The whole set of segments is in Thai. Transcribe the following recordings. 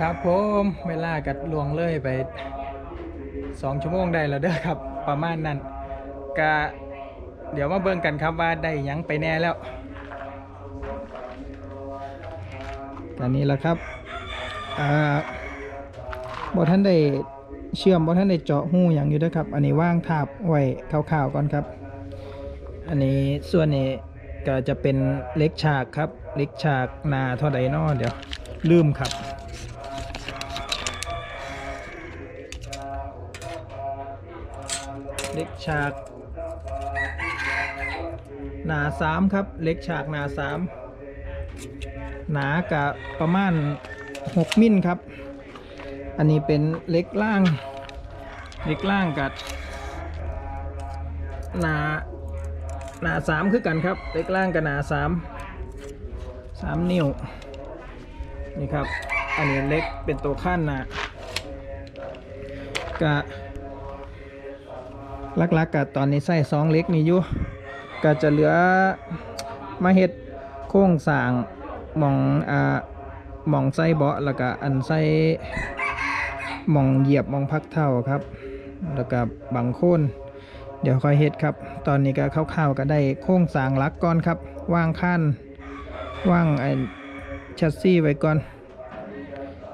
ครับผมเวลากัดลวงเลยไปสองชั่วโมงได้แล้วเด้อครับ ประมาณนั้นกะเดี๋ยวมาเบิ่งกันครับว่าได้ยังไปแน่แล้วตอนนี้แหละครับอ่าบอท่านได้เชื่อมบอท่านได้เจาะหูอย่างอยู่ด้วยครับ อันนี้ว่างทาบไว้ข่าวๆก่อนครับ อันนี้ส่วนนี้ก็จะเป็นเล็กฉากครับ เล็กฉากนาเท่าใดนอเดี๋ยวลืมครับ เล็กฉาก หนาสามครับ เล็กฉากหนาสามหนากับประมาณ 6 มิลครับ อันนี้เป็นเล็กล่าง เล็กล่างกับหนาหนาสามคือกันครับ เล็กล่างกับหนาสามสามนิ้วนี่ครับ อันนี้เล็กเป็นตัวขั้นหนากะ ลักๆกับตอนนี้ใส่สองเล็กนี่อยู่ก็จะเหลือมาเฮ็ดโค้งสางหมองอ่าหมองใส่เบาะแล้วก็อันใส่หมองเหยียบหมองพักเท้าครับ แล้วก็บังโค่นเดี๋ยวค่อยเฮ็ดครับ ตอนนี้ก็คร่าวๆก็ได้โค้งสางลักก่อนครับว่างขั้นว่างไอ้ชัสซี่ไว้ก่อน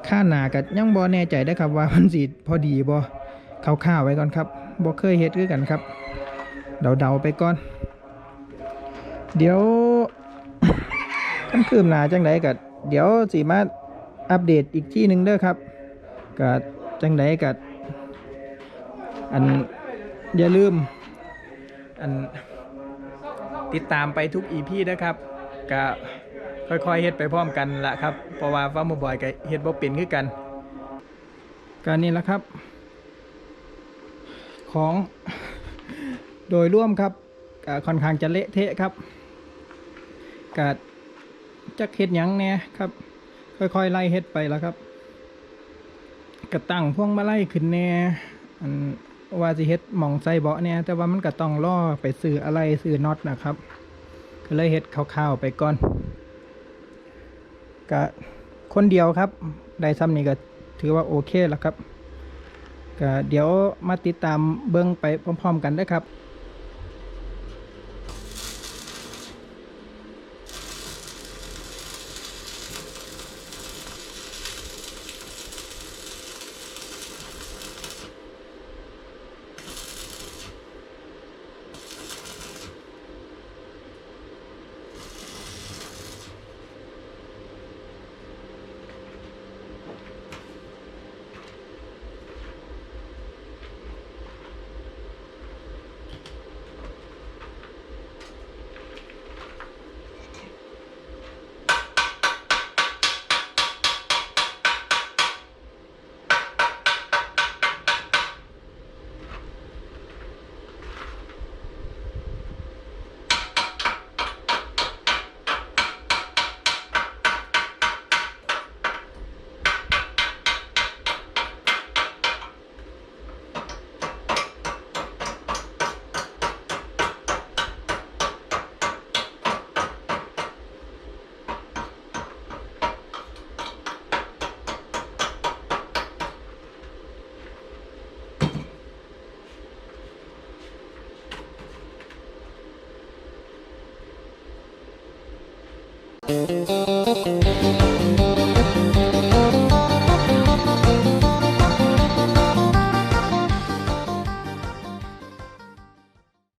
ข้าหนาก็ยังบ่แน่ใจได้ครับว่ามันสิพอดีบ่ คร่าวๆไว้ก่อนครับบ่เคยเฮ็ดคือกันครับ เดาๆไปก่อน เดี๋ยวขั้นคืมหนาจังไดก็เดี๋ยวสิมาอัปเดตอีกที่หนึ่งเด้อครับก็จังไดก็อันอย่าลืม อันติดตามไปทุกอีพีนะครับก็ค่อยๆเฮ็ดไปพร้อมกันละครับเพราะว่าฟ้ามือบอยก็เฮ็ดบ่เป็นคือกันก็นี่ละครับ ของโดยร่วมครับค่อนข้างจะเละเทะครับกาดจักเฮ็ดยังแหน่ยครับ ค่อยๆไล่เฮ็ดไปแล้วครับกระตั้งพวงมาไล่ขึ้นแหน่อันว่าสิเฮ็ดหมองใส่เบาะเนี่ยแต่ว่ามันก็ต้องล่อไปซื้ออะไรซื้อน็อตนะครับ ก็เลยเฮ็ดคร่าวๆไปก่อนก็คนเดียวครับ ได้ซ้ำนี่ก็ถือว่าโอเคแล้วครับ ก็เดี๋ยวมาติดตามเบิ้งไปพร้อม ๆ กันนะครับ